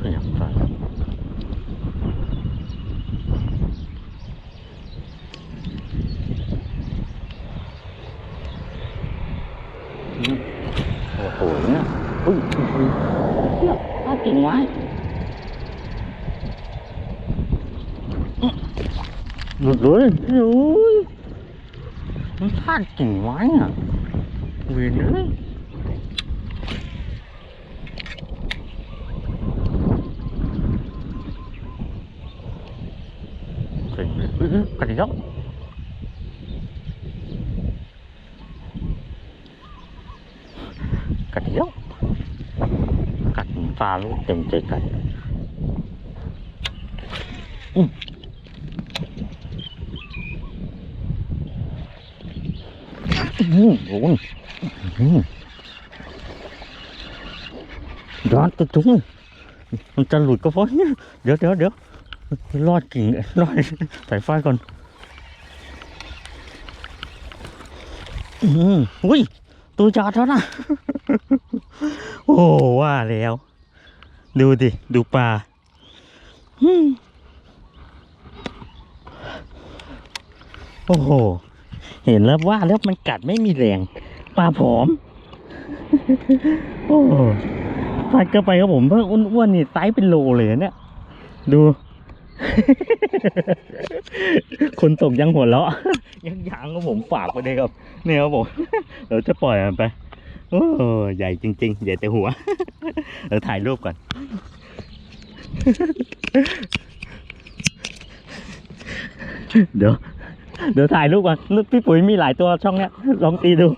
ขยับไปอืมโอ้โหเนี่ยอุ้ยอุ้ยอุ้ยเนี่ยน่ากิ่งไม้อื้อหลุดเลยโอ้ยมันพลาดกิ่ รอดกิ่งรอดสายไฟก่อน อืมอุ้ยตัวจอดแล้วนะ โอ้ว่าแล้ว ดูดิ ดูปลาโอ้โห เห็นแล้วว่าแล้วมันกัดไม่มีแรง ปลาผอม โอ้พัดก็ไปครับผมเพิ่งอ้วนๆนี่ไซส์เป็นโลเลยเนี่ย ดู คนตกยังหัวเราะยังยางครับผมฝากไปเลยครับเนี่ยครับผมเดี๋ยวจะปล่อยมันไปโอ้ใหญ่จริง ๆ ใหญ่แต่หัวเดี๋ยวถ่ายรูปก่อน เดี๋ยวเดี๋ยวถ่ายรูปก่อนพี่ปุ๋ยมีหลายตัวช่องเนี้ยลองตีดู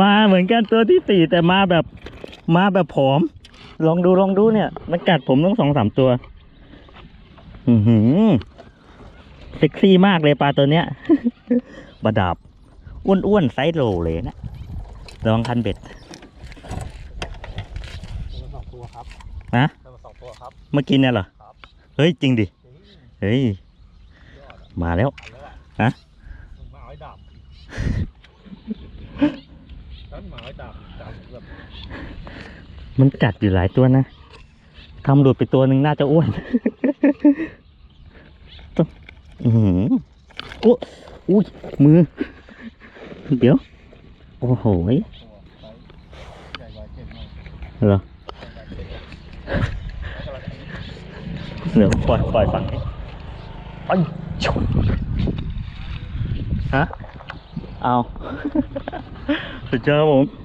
มาเหมือนกันตัวที่สี่แต่มาแบบมาแบบผอม ลองดูลองดูเนี่ย มันกัดผมต้องสองสามตัว อือหือเซ็กซี่มากเลยปลาตัวเนี้ยบดาบอ้วนๆไซส์โลเลยนะลองคันเบ็ดตัวสองตัวครับนะตัวสองตัวครับ เมื่อกี้เนี่ยเหรอครับเฮ้ยจริงดิจริงเฮ้ยยอดอะมาแล้วอันแล้วอะฮะมึงมาเอาไอ้ดาบฉันมาเอาไอ้ดาบดาบแบบ มันกัดอยู่หลายตัวนะทำหลุดไปตัวหนึ่งน่าจะอ้วนต้องอืออโอ้อุ้ยมือ เดี๋ยว โอ้โหยตัวไซส์ใหญ่กว่าเหน่อเหรอเดี๋ยวปล่อยปล่อยฝั่งนี้ไปชุบฮะ เอาสุดยอดครับผม